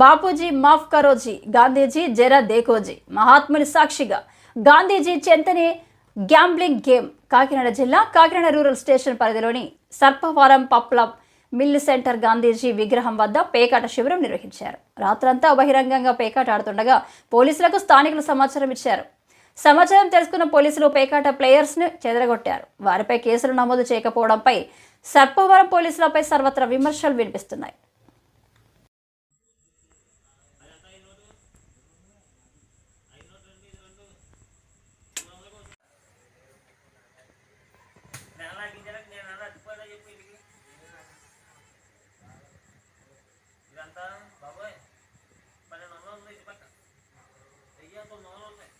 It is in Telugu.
బాపూజీ మాఫ్ కరోజీ గాంధీజీ జరా దేకోజీ. మహాత్ముని సాక్షిగా గాంధీజీ చెంతనే గ్యాంబ్లింగ్ గేమ్ కాకినాడ జిల్లా కాకినాడ రూరల్ స్టేషన్ పరిధిలోని సర్పవరం పప్ల మిల్లు సెంటర్ గాంధీజీ విగ్రహం వద్ద పేకాట శిబిరం నిర్వహించారు. రాత్రంతా బహిరంగంగా పేకాట ఆడుతుండగా పోలీసులకు స్థానికులు సమాచారం ఇచ్చారు. సమాచారం తెలుసుకున్న పోలీసులు పేకాట ప్లేయర్స్ను చెదరగొట్టారు. వారిపై కేసులు నమోదు చేయకపోవడంపై సర్పవరం పోలీసులపై సర్వత్రా విమర్శలు వినిపిస్తున్నాయి. మళ్ళీ టీచర్లకు నేను అట్టుకోదా చెప్పి ఇంటికి ఇదంతా బాబాయ్. పన్నెండు వందలు ఉంది ఇది పక్క. వెయ్యి తొమ్మిది వందలు ఉన్నాయి.